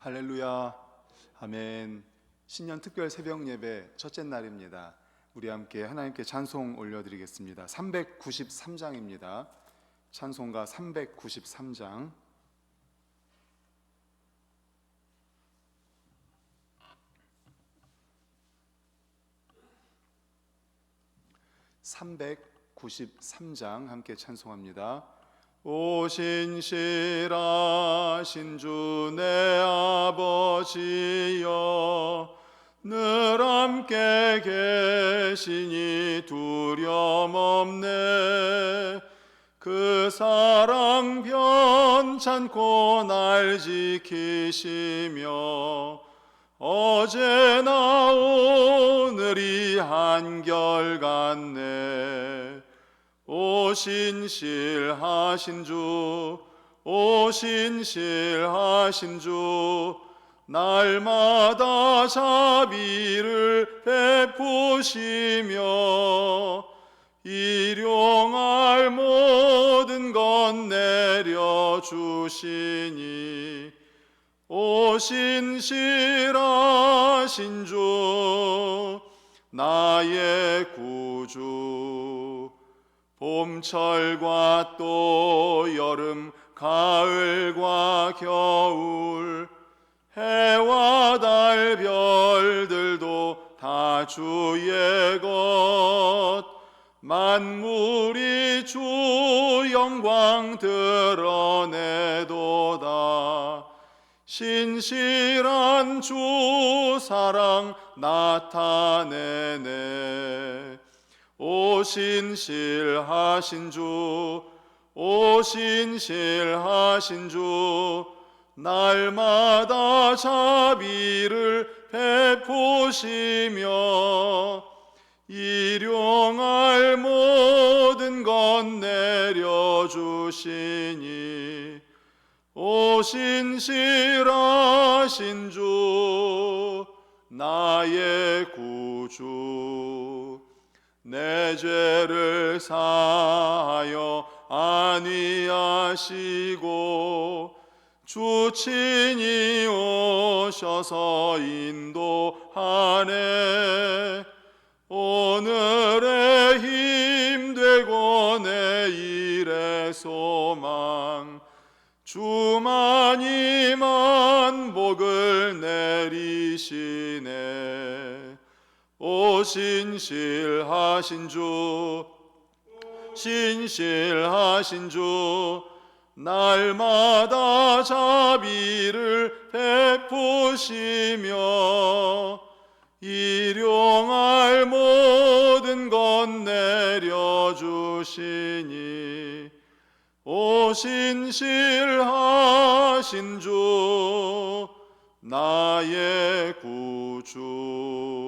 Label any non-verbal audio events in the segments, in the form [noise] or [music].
할렐루야. 아멘. 신년 특별 새벽 예배 첫째 날입니다. 우리 함께 하나님께 찬송 올려드리겠습니다. 393장입니다. 찬송가 393장. (393장) 함께 찬송합니다. 오신실하신 주 내 아버지여 늘 함께 계시니 두려움 없네. 그 사랑 변찮고 날 지키시며 어제나 오늘이 한결같네 오신실하신 주 오신실하신 주 날마다 자비를 베푸시며 일용할 모든 것 내려주시니 오신실하신 주 나의 구주 봄철과 또 여름 가을과 겨울 해와 달 별들도 다 주의 것. 만물이 주 영광 드러내도다. 신실한 주 사랑 나타내네 오신실하신 주 오신실하신 주 날마다 자비를 베푸시며 일용할 모든 것 내려주시니 오신실하신 주 나의 구주 내 죄를 사하여 안위하시고 주 친히 오셔서 인도하네. 오늘의 힘되고 내일의 소망 주만이만 복을 내리시네 오 신실하신 주 신실하신 주 날마다 자비를 베푸시며 일용할 모든 것 내려주시니 오 신실하신 주 나의 구주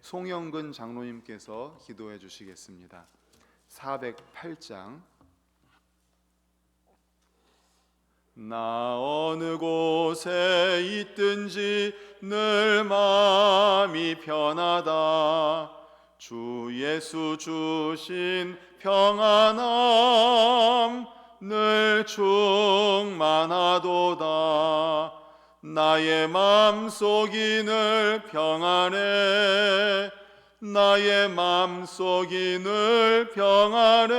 송영근 장로님께서 기도해 주시겠습니다. 408장. 나 어느 곳에 있든지 늘 마음이 편하다. 주 예수 주신 평안함 늘 충만하도다 나의 맘속이 늘 평안해. 나의 맘속이 늘 평안해.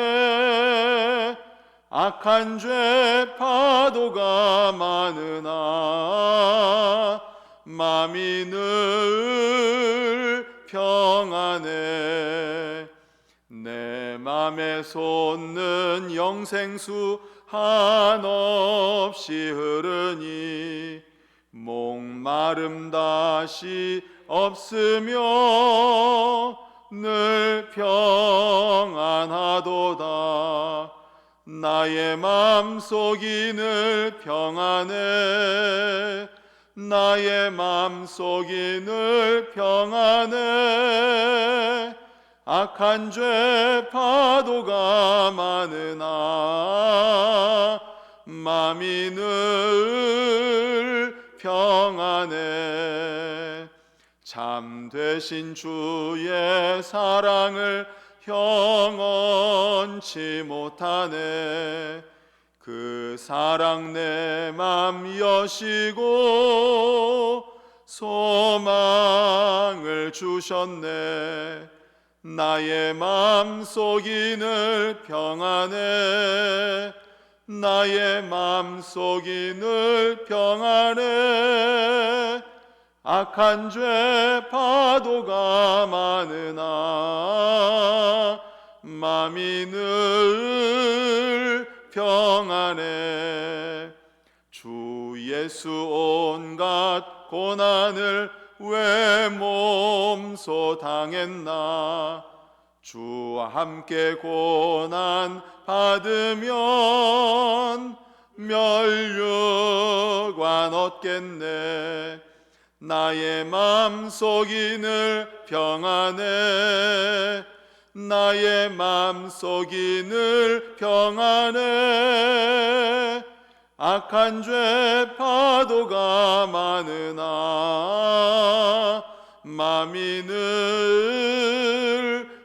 악한 죄 파도가 많으나 마음이 늘 평안해. 내 맘에 솟는 영생수 한없이 흐르니 목마름 다시 없으며 늘 평안하도다. 나의 맘속이 늘 평안해. 나의 맘속이 늘 평안해. 악한 죄 파도가 많으나 맘이 늘 평안해 참 되신 주의 사랑을 형언치 못하네. 그 사랑 내 맘 여시고 소망을 주셨네. 나의 맘속이 늘 평안해 나의 맘속이 늘 평안해. 악한 죄 파도가 많으나 맘이 늘 평안해. 주 예수 온갖 고난을 왜 몸소 당했나? 주와 함께 고난 받으면 멸류관 얻겠네. 나의 맘속이 늘 평안해. 나의 맘속이 늘 평안해. 악한 죄 파도가 많으나 맘이 늘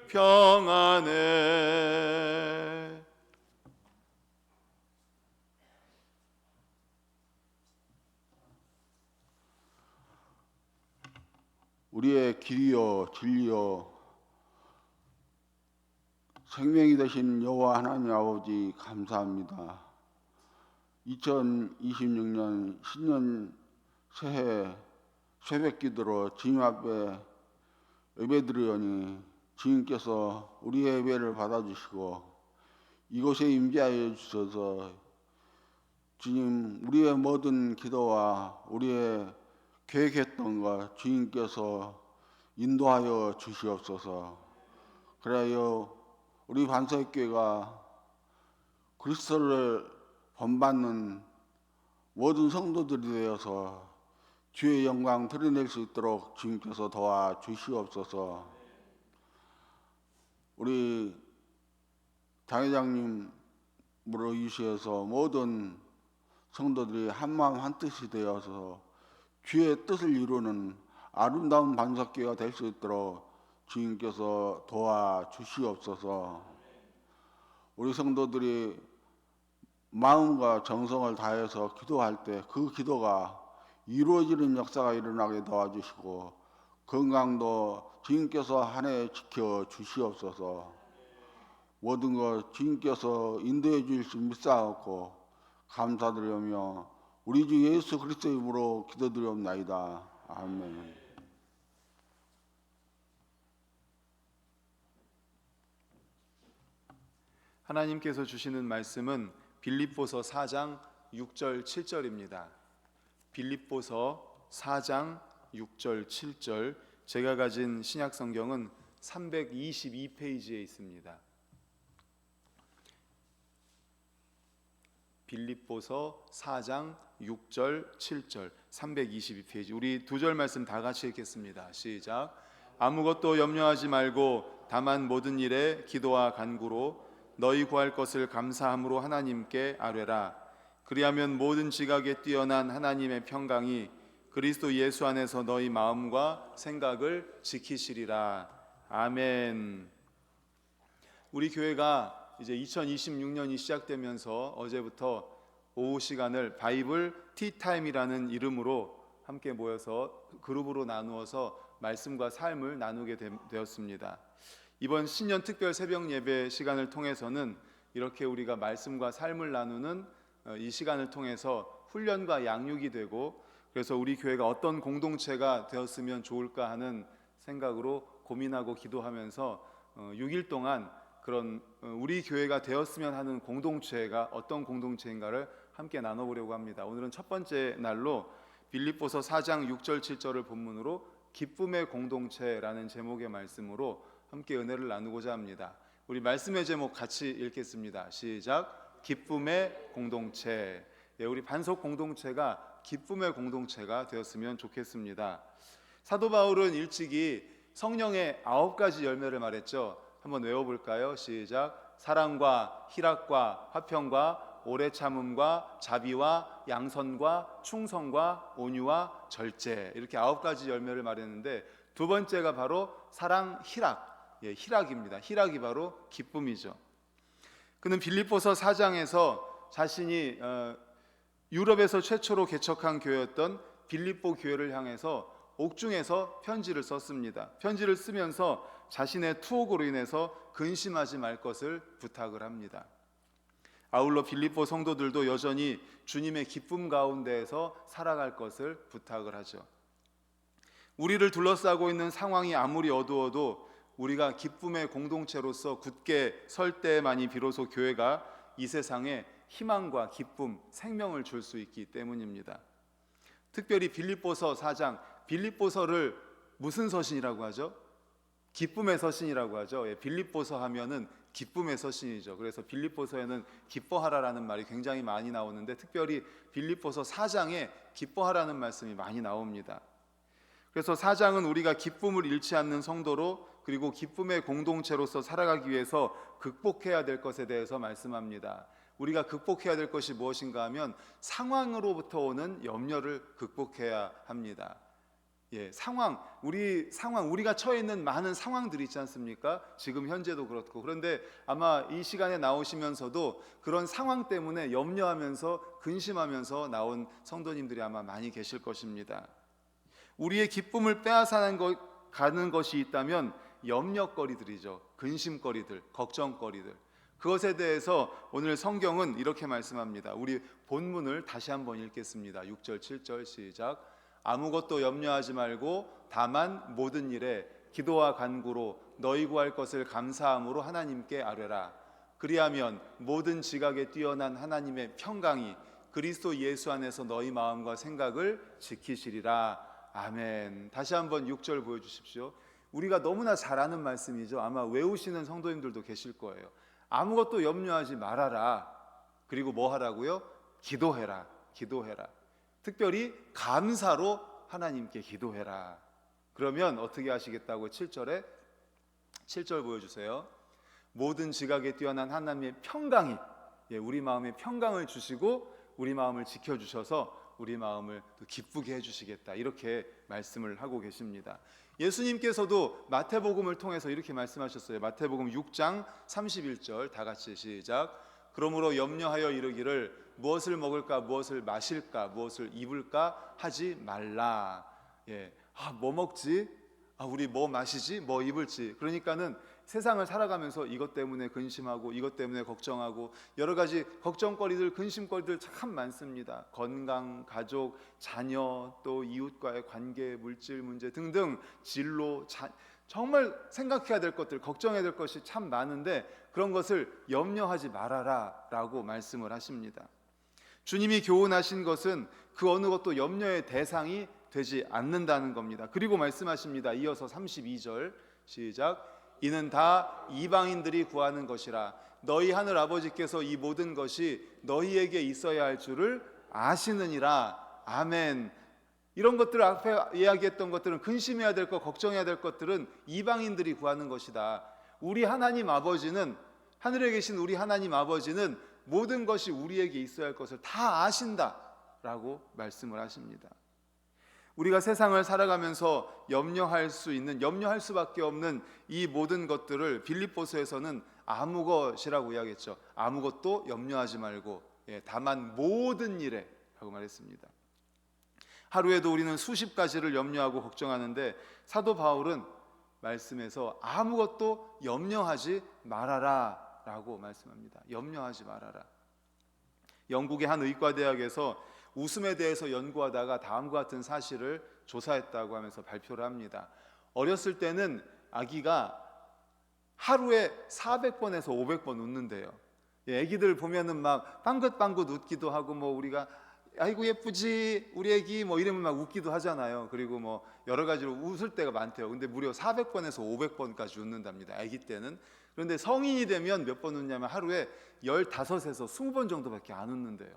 평안해 우리의 길이요 진리요 생명이 되신 여호와 하나님 아버지 감사합니다. 2026년 신년 새해 새벽 기도로 주님 앞에 예배드리오니 주님께서 우리의 예배를 받아주시고 이곳에 임재하여 주셔서 주님 우리의 모든 기도와 우리의 계획했던 것 주님께서 인도하여 주시옵소서. 그래요 우리 반석교회가 그리스도를 본받는 모든 성도들이 되어서 주의 영광 드러낼 수 있도록 주님께서 도와 주시옵소서. 우리 당회장님으로 이시해서 모든 성도들이 한마음 한뜻이 되어서 주의 뜻을 이루는 아름다운 반석교가 될 수 있도록 주님께서 도와 주시옵소서. 우리 성도들이 마음과 정성을 다해서 기도할 때 그 기도가 이루어지는 역사가 일어나게 도와주시고 건강도 주님께서 한 해 지켜 주시옵소서. 모든 것 주님께서 인도해 주실 수 믿사옵고 감사드리며 우리 주 예수 그리스도 이름으로 기도드리옵나이다. 아멘. 하나님께서 주시는 말씀은 빌립보서 4장 6절 7절입니다. 빌립보서 4장 6절 7절 제가 가진 신약 성경은 322페이지에 있습니다. 빌립보서 4장 6절 7절 322페이지 우리 두 절 말씀 다 같이 읽겠습니다. 시작. 아무것도 염려하지 말고 다만 모든 일에 기도와 간구로 너희 구할 것을 감사함으로 하나님께 아뢰라. 그리하면 모든 지각에 뛰어난 하나님의 평강이 그리스도 예수 안에서 너희 마음과 생각을 지키시리라. 아멘. 우리 교회가 이제 2026년이 시작되면서 어제부터 오후 시간을 바이블 티타임이라는 이름으로 함께 모여서 그룹으로 나누어서 말씀과 삶을 나누게 되- 되었습니다. 이번 신년 특별 새벽 예배 시간을 통해서는 이렇게 우리가 말씀과 삶을 나누는 어, 이 시간을 통해서 훈련과 양육이 되고 그래서 우리 교회가 어떤 공동체가 되었으면 좋을까 하는 생각으로 고민하고 기도하면서 어, 6일 동안 그런 어, 우리 교회가 되었으면 하는 공동체가 어떤 공동체인가를 함께 나눠보려고 합니다. 오늘은 첫 번째 날로 빌립보서 4장 6절 7절을 본문으로 기쁨의 공동체라는 제목의 말씀으로 함께 은혜를 나누고자 합니다. 우리 말씀의 제목 같이 읽겠습니다. 시작. 기쁨의 공동체. 예, 우리 반석 공동체가 기쁨의 공동체가 되었으면 좋겠습니다. 사도 바울은 일찍이 성령의 아홉 가지 열매를 말했죠. 한번 외워볼까요? 시작. 사랑과 희락과 화평과 오래 참음과 자비와 양선과 충성과 온유와 절제 이렇게 아홉 가지 열매를 말했는데 두 번째가 바로 사랑 희락 예, 희락입니다. 희락이 바로 기쁨이죠. 그는 빌립보서 4장에서 자신이 어, 유럽에서 최초로 개척한 교회였던 빌립보 교회를 향해서 옥중에서 편지를 썼습니다. 편지를 쓰면서 자신의 투옥으로 인해서 근심하지 말 것을 부탁을 합니다. 아울러 빌립보 성도들도 여전히 주님의 기쁨 가운데에서 살아갈 것을 부탁을 하죠. 우리를 둘러싸고 있는 상황이 아무리 어두워도 우리가 기쁨의 공동체로서 굳게 설 때만이 비로소 교회가 이 세상에 희망과 기쁨, 생명을 줄 수 있기 때문입니다. 특별히 빌립보서 4장 빌립보서를 무슨 서신이라고 하죠? 기쁨의 서신이라고 하죠. 예, 빌립보서 하면은 기쁨의 서신이죠. 그래서 빌립보서에는 기뻐하라라는 말이 굉장히 많이 나오는데 특별히 빌립보서 4장에 기뻐하라는 말씀이 많이 나옵니다. 그래서 4장은 우리가 기쁨을 잃지 않는 성도로 그리고 기쁨의 공동체로서 살아가기 위해서 극복해야 될 것에 대해서 말씀합니다. 우리가 극복해야 될 것이 무엇인가 하면 상황으로부터 오는 염려를 극복해야 합니다. 예, 상황, 우리 상황, 우리가 처해 있는 많은 상황들이 있지 않습니까? 지금 현재도 그렇고. 그런데 아마 이 시간에 나오시면서도 그런 상황 때문에 염려하면서 근심하면서 나온 성도님들이 아마 많이 계실 것입니다. 우리의 기쁨을 빼앗아는 것, 가는 것이 있다면 염려거리들이죠. 근심거리들, 걱정거리들. 그것에 대해서 오늘 성경은 이렇게 말씀합니다. 우리 본문을 다시 한번 읽겠습니다. 6절, 7절 시작. 아무것도 염려하지 말고 다만 모든 일에 기도와 간구로 너희 구할 것을 감사함으로 하나님께 아뢰라. 그리하면 모든 지각에 뛰어난 하나님의 평강이 그리스도 예수 안에서 너희 마음과 생각을 지키시리라. 아멘. 다시 한번 6절 보여 주십시오. 우리가 너무나 잘 아는 말씀이죠. 아마 외우시는 성도님들도 계실 거예요. 아무것도 염려하지 말아라. 그리고 뭐 하라고요? 기도해라. 기도해라. 특별히 감사로 하나님께 기도해라. 그러면 어떻게 하시겠다고 7절에 7절 보여 주세요. 모든 지각에 뛰어난 하나님의 평강이 예, 우리 마음에 평강을 주시고 우리 마음을 지켜 주셔서 우리 마음을 또 기쁘게 해 주시겠다. 이렇게 말씀을 하고 계십니다. 예수님께서도 마태복음을 통해서 이렇게 말씀하셨어요. 마태복음 6장 31절 다 같이 시작. 그러므로 염려하여 이르기를 무엇을 먹을까 무엇을 마실까 무엇을 입을까 하지 말라. 예. 아, 뭐 먹지? 아, 우리 뭐 마시지? 뭐 입을지. 그러니까는 세상을 살아가면서 이것 때문에 근심하고 이것 때문에 걱정하고 여러 가지 걱정거리들, 근심거리들 참 많습니다. 건강, 가족, 자녀, 또 이웃과의 관계, 물질 문제 등등 진로, 자, 정말 생각해야 될 것들, 걱정해야 될 것이 참 많은데 그런 것을 염려하지 말아라라고 말씀을 하십니다. 주님이 교훈하신 것은 그 어느 것도 염려의 대상이 되지 않는다는 겁니다. 그리고 말씀하십니다. 이어서 32절 시작. 이는 다 이방인들이 구하는 것이라 너희 하늘 아버지께서 이 모든 것이 너희에게 있어야 할 줄을 아시느니라. 아멘. 이런 것들 앞에 이야기했던 것들은 근심해야 될 것, 걱정해야 될 것들은 이방인들이 구하는 것이다. 우리 하나님 아버지는 하늘에 계신 우리 하나님 아버지는 모든 것이 우리에게 있어야 할 것을 다 아신다라고 말씀을 하십니다. 우리가 세상을 살아가면서 염려할 수 있는 염려할 수밖에 없는 이 모든 것들을 빌립보서에서는 아무 것이라고 이야기했죠. 아무것도 염려하지 말고 예, 다만 모든 일에 라고 말했습니다. 하루에도 우리는 수십 가지를 염려하고 걱정하는데 사도 바울은 말씀에서 아무것도 염려하지 말아라라고 말씀합니다. 염려하지 말아라. 영국의 한 의과대학에서 웃음에 대해서 연구하다가 다음과 같은 사실을 조사했다고 하면서 발표를 합니다. 어렸을 때는 아기가 하루에 400번에서 500번 웃는데요. 예, 아기들 보면은 막 빵긋빵긋 웃기도 하고 뭐 우리가 아이고 예쁘지 우리 애기 뭐 이러면 막 웃기도 하잖아요. 그리고 뭐 여러 가지로 웃을 때가 많대요. 근데 무려 400번에서 500번까지 웃는답니다. 아기 때는. 그런데 성인이 되면 몇 번 웃냐면 하루에 15에서 20번 정도밖에 안 웃는데요.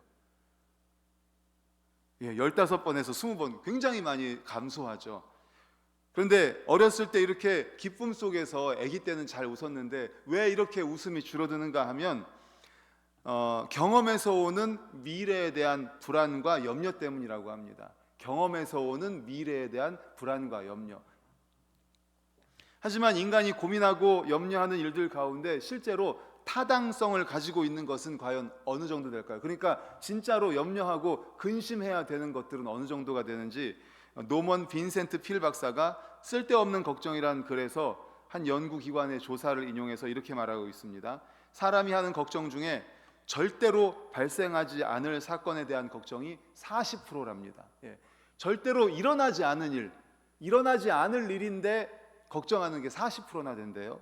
예, 15번에서 20번 굉장히 많이 감소하죠. 그런데 어렸을 때 이렇게 기쁨 속에서 아기 때는 잘 웃었는데 왜 이렇게 웃음이 줄어드는가 하면 어, 경험에서 오는 미래에 대한 불안과 염려 때문이라고 합니다. 경험에서 오는 미래에 대한 불안과 염려. 하지만 인간이 고민하고 염려하는 일들 가운데 실제로 타당성을 가지고 있는 것은 과연 어느 정도 될까요? 그러니까 진짜로 염려하고 근심해야 되는 것들은 어느 정도가 되는지 노먼 빈센트 필 박사가 쓸데없는 걱정이란 글에서 한 연구기관의 조사를 인용해서 이렇게 말하고 있습니다. 사람이 하는 걱정 중에 절대로 발생하지 않을 사건에 대한 걱정이 40%랍니다. 예. 절대로 일어나지 않은 일, 일어나지 않을 일인데 걱정하는 게 40%나 된대요.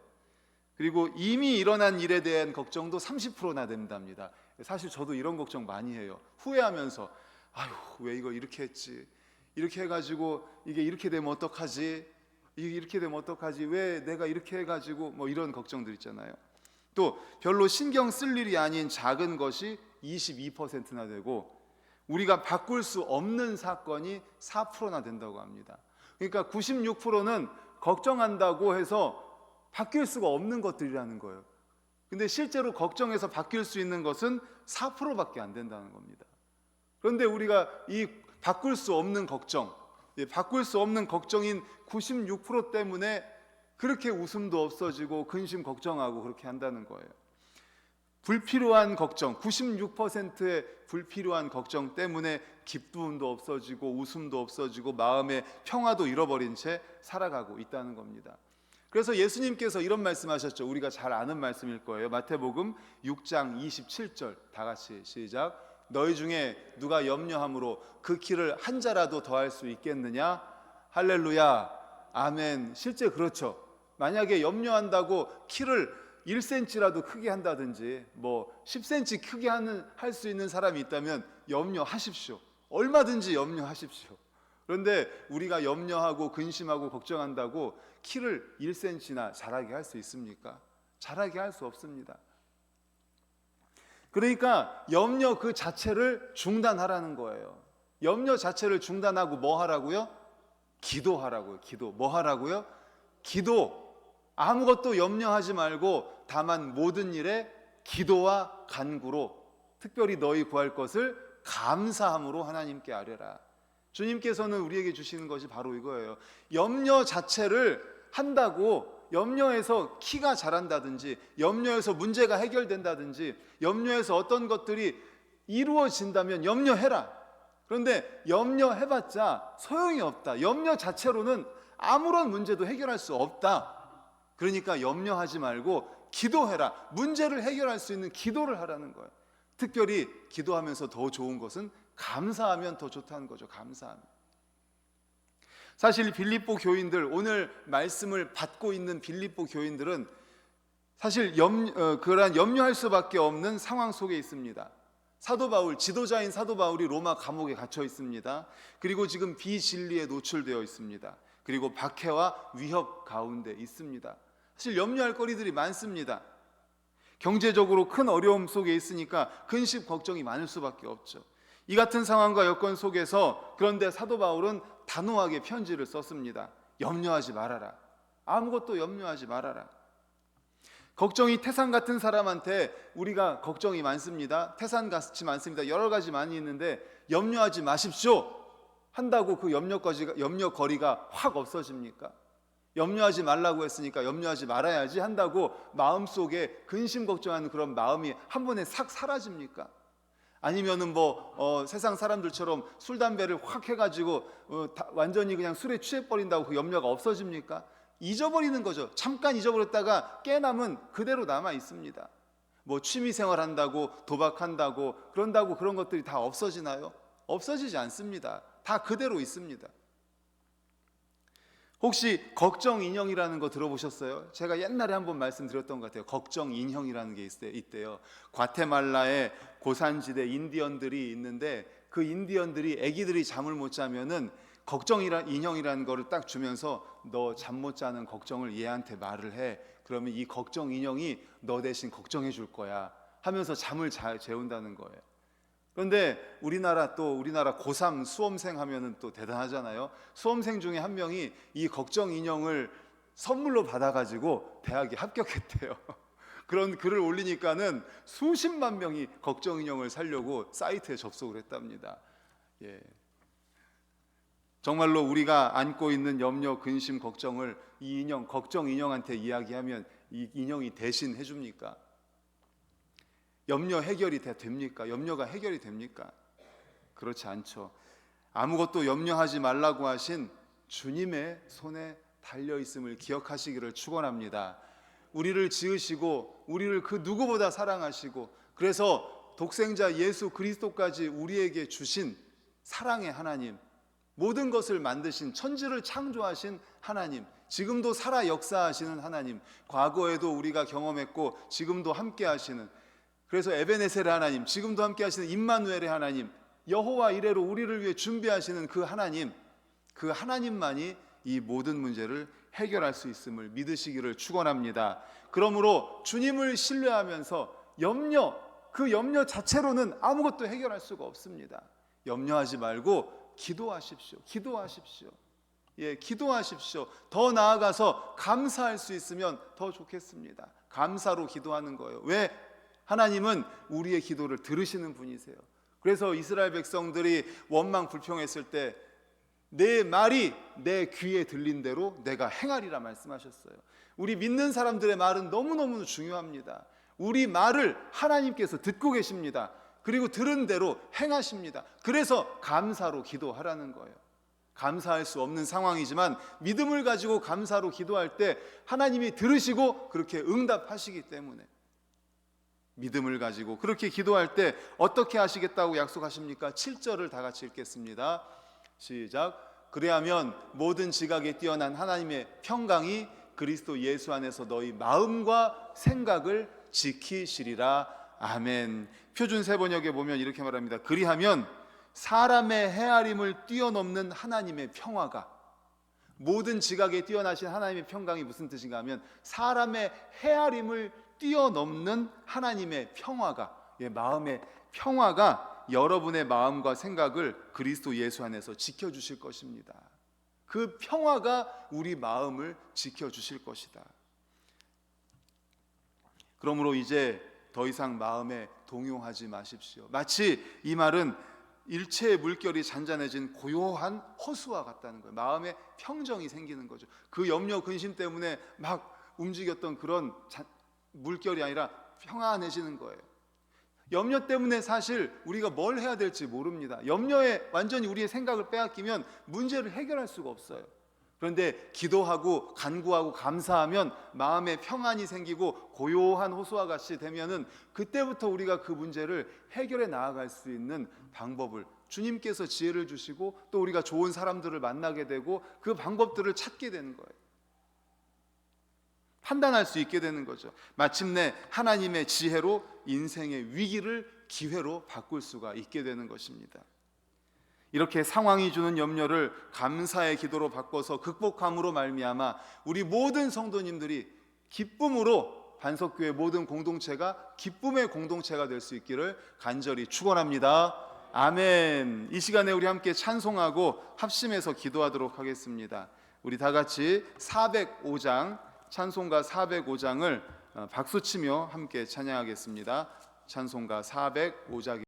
그리고 이미 일어난 일에 대한 걱정도 30%나 된답니다. 사실 저도 이런 걱정 많이 해요. 후회하면서 아유 왜 이거 이렇게 했지? 이렇게 해가지고 이게 이렇게 되면 어떡하지? 이게 이렇게 되면 어떡하지? 왜 내가 이렇게 해가지고 뭐 이런 걱정들 있잖아요. 또 별로 신경 쓸 일이 아닌 작은 것이 22%나 되고 우리가 바꿀 수 없는 사건이 4%나 된다고 합니다. 그러니까 96%는 걱정한다고 해서 바뀔 수가 없는 것들이라는 거예요. 근데 실제로 걱정해서 바뀔 수 있는 것은 4%밖에 안 된다는 겁니다. 그런데 우리가 이 바꿀 수 없는 걱정, 예, 바꿀 수 없는 걱정인 96% 때문에 그렇게 웃음도 없어지고 근심 걱정하고 그렇게 한다는 거예요. 불필요한 걱정, 96%의 불필요한 걱정 때문에 기쁨도 없어지고 웃음도 없어지고 마음의 평화도 잃어버린 채 살아가고 있다는 겁니다. 그래서 예수님께서 이런 말씀하셨죠. 우리가 잘 아는 말씀일 거예요. 마태복음 6장 27절 다 같이 시작. 너희 중에 누가 염려함으로 그 키를 한 자라도 더할 수 있겠느냐? 할렐루야. 아멘. 실제 그렇죠. 만약에 염려한다고 키를 1cm라도 크게 한다든지 뭐 10cm 크게 하는 할 수 있는 사람이 있다면 염려하십시오. 얼마든지 염려하십시오. 그런데 우리가 염려하고 근심하고 걱정한다고 키를 1cm나 자라게 할 수 있습니까? 자라게 할 수 없습니다. 그러니까 염려 그 자체를 중단하라는 거예요. 염려 자체를 중단하고 뭐 하라고요? 기도하라고요. 기도. 뭐 하라고요? 기도. 아무것도 염려하지 말고 다만 모든 일에 기도와 간구로 특별히 너희 구할 것을 감사함으로 하나님께 아뢰라. 주님께서는 우리에게 주시는 것이 바로 이거예요. 염려 자체를 한다고 염려해서 키가 자란다든지 염려해서 문제가 해결된다든지 염려해서 어떤 것들이 이루어진다면 염려해라. 그런데 염려해봤자 소용이 없다. 염려 자체로는 아무런 문제도 해결할 수 없다. 그러니까 염려하지 말고 기도해라. 문제를 해결할 수 있는 기도를 하라는 거예요. 특별히 기도하면서 더 좋은 것은 감사하면 더 좋다는 거죠. 감사하면. 사실 빌립보 교인들 오늘 말씀을 받고 있는 빌립보 교인들은 사실 염 어, 그러한 염려할 수밖에 없는 상황 속에 있습니다. 사도 바울 지도자인 사도 바울이 로마 감옥에 갇혀 있습니다. 그리고 지금 비진리에 노출되어 있습니다. 그리고 박해와 위협 가운데 있습니다. 사실 염려할 거리들이 많습니다. 경제적으로 큰 어려움 속에 있으니까 근심 걱정이 많을 수밖에 없죠. 이 같은 상황과 여건 속에서 그런데 사도 바울은 단호하게 편지를 썼습니다. 염려하지 말아라. 아무것도 염려하지 말아라. 걱정이 태산 같은 사람한테 우리가 걱정이 많습니다. 태산 같이 많습니다. 여러 가지 많이 있는데 염려하지 마십시오. 한다고 그 염려거리가, 염려거리가 확 없어집니까? 염려하지 말라고 했으니까 염려하지 말아야지 한다고 마음속에 근심 걱정하는 그런 마음이 한 번에 싹 사라집니까? 아니면은 뭐 어, 세상 사람들처럼 술 담배를 확 해가지고 어, 다, 완전히 그냥 술에 취해 버린다고 그 염려가 없어집니까? 잊어버리는 거죠. 잠깐 잊어버렸다가 깨남은 그대로 남아 있습니다. 뭐 취미 생활 한다고 도박한다고 그런다고 그런 것들이 다 없어지나요? 없어지지 않습니다. 다 그대로 있습니다. 혹시 걱정 인형이라는 거 들어보셨어요? 제가 옛날에 한번 말씀드렸던 것 같아요. 걱정 인형이라는 게 있어요. 있대요. 과테말라에 고산지대 인디언들이 있는데 그 인디언들이 아기들이 잠을 못 자면은 걱정이라 인형이라는 거를 딱 주면서 너 잠 못 자는 걱정을 얘한테 말을 해. 그러면 이 걱정 인형이 너 대신 걱정해 줄 거야. 하면서 잠을 잘 재운다는 거예요. 그런데 우리나라 또 우리나라 고3 수험생 하면은 또 대단하잖아요. 수험생 중에 한 명이 이 걱정 인형을 선물로 받아가지고 대학에 합격했대요. [laughs] 그런 글을 올리니까는 수십만 명이 걱정 인형을 사려고 사이트에 접속을 했답니다. 예. 정말로 우리가 안고 있는 염려, 근심, 걱정을 이 인형, 걱정 인형한테 이야기하면 이 인형이 대신 해줍니까? 염려 해결이 다 됩니까? 염려가 해결이 됩니까? 그렇지 않죠. 아무것도 염려하지 말라고 하신 주님의 손에 달려 있음을 기억하시기를 축원합니다. 우리를 지으시고 우리를 그 누구보다 사랑하시고 그래서 독생자 예수 그리스도까지 우리에게 주신 사랑의 하나님 모든 것을 만드신 천지를 창조하신 하나님 지금도 살아 역사하시는 하나님 과거에도 우리가 경험했고 지금도 함께 하시는 그래서 에베네셀의 하나님, 지금도 함께 하시는 임마누엘의 하나님, 여호와 이래로 우리를 위해 준비하시는 그 하나님, 그 하나님만이 이 모든 문제를 해결할 수 있음을 믿으시기를 축원합니다. 그러므로 주님을 신뢰하면서 염려, 그 염려 자체로는 아무것도 해결할 수가 없습니다. 염려하지 말고 기도하십시오. 기도하십시오. 예, 기도하십시오. 더 나아가서 감사할 수 있으면 더 좋겠습니다. 감사로 기도하는 거예요. 왜? 하나님은 우리의 기도를 들으시는 분이세요. 그래서 이스라엘 백성들이 원망 불평했을 때 내 말이 내 귀에 들린 대로 내가 행하리라 말씀하셨어요. 우리 믿는 사람들의 말은 너무너무 중요합니다. 우리 말을 하나님께서 듣고 계십니다. 그리고 들은 대로 행하십니다. 그래서 감사로 기도하라는 거예요. 감사할 수 없는 상황이지만 믿음을 가지고 감사로 기도할 때 하나님이 들으시고 그렇게 응답하시기 때문에 믿음을 가지고 그렇게 기도할 때 어떻게 하시겠다고 약속하십니까? 7절을 다 같이 읽겠습니다. 시작. 그래야면 모든 지각에 뛰어난 하나님의 평강이 그리스도 예수 안에서 너희 마음과 생각을 지키시리라. 아멘. 표준 세번역에 보면 이렇게 말합니다. 그리하면 사람의 헤아림을 뛰어넘는 하나님의 평화가 모든 지각에 뛰어나신 하나님의 평강이 무슨 뜻인가 하면 사람의 헤아림을 뛰어넘는 하나님의 평화가 예, 마음의 평화가 여러분의 마음과 생각을 그리스도 예수 안에서 지켜 주실 것입니다. 그 평화가 우리 마음을 지켜 주실 것이다. 그러므로 이제 더 이상 마음에 동요하지 마십시오. 마치 이 말은 일체의 물결이 잔잔해진 고요한 호수와 같다는 거예요. 마음에 평정이 생기는 거죠. 그 염려 근심 때문에 막 움직였던 그런 잔- 물결이 아니라 평안해지는 거예요. 염려 때문에 사실 우리가 뭘 해야 될지 모릅니다. 염려에 완전히 우리의 생각을 빼앗기면 문제를 해결할 수가 없어요. 그런데 기도하고 간구하고 감사하면 마음에 평안이 생기고 고요한 호수와 같이 되면은 그때부터 우리가 그 문제를 해결해 나아갈 수 있는 방법을 주님께서 지혜를 주시고 또 우리가 좋은 사람들을 만나게 되고 그 방법들을 찾게 되는 거예요. 판단할 수 있게 되는 거죠. 마침내 하나님의 지혜로 인생의 위기를 기회로 바꿀 수가 있게 되는 것입니다. 이렇게 상황이 주는 염려를 감사의 기도로 바꿔서 극복함으로 말미암아 우리 모든 성도님들이 기쁨으로 반석교회 모든 공동체가 기쁨의 공동체가 될 수 있기를 간절히 축원합니다. 아멘. 이 시간에 우리 함께 찬송하고 합심해서 기도하도록 하겠습니다. 우리 다 같이 405장 찬송가 405장을 박수치며 함께 찬양하겠습니다. 찬송가 405장